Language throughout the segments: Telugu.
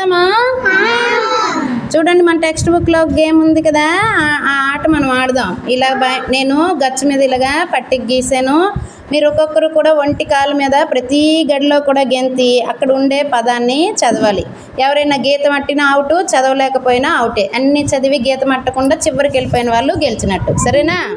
ఆడతామా చూడండి మన టెక్స్ట్ బుక్లో గేమ్ ఉంది కదా. ఆ- ఆట మనం ఆడదాం. ఇలా నేను గచ్చు మీద ఇలాగా పట్టికి గీసాను. మీరు ఒక్కొక్కరు కూడా ఒంటి కాలు మీద ప్రతి గడిలో కూడా గెంతి అక్కడ ఉండే పదాన్ని చదవాలి. ఎవరైనా గీతం అట్టినా అవుట్ చదవలేకపోయినా అవుటే అన్ని చదివి గీతం అట్టకుండా చివరికి వెళ్ళిపోయిన వాళ్ళు గెలిచినట్టు. సరేనా?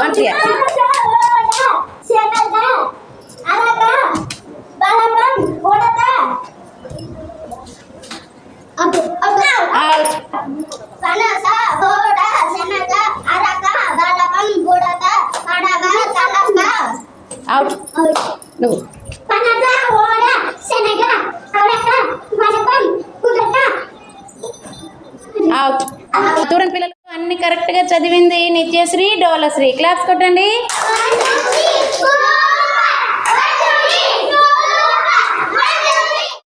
వన్ క్లియర్ అవుట్ అవుట్ నువ్వు అవుట్ చూడండి పిల్లలు అన్ని కరెక్ట్గా చదివింది నిత్యశ్రీ డోలశ్రీ. క్లాప్స్ కొట్టండి.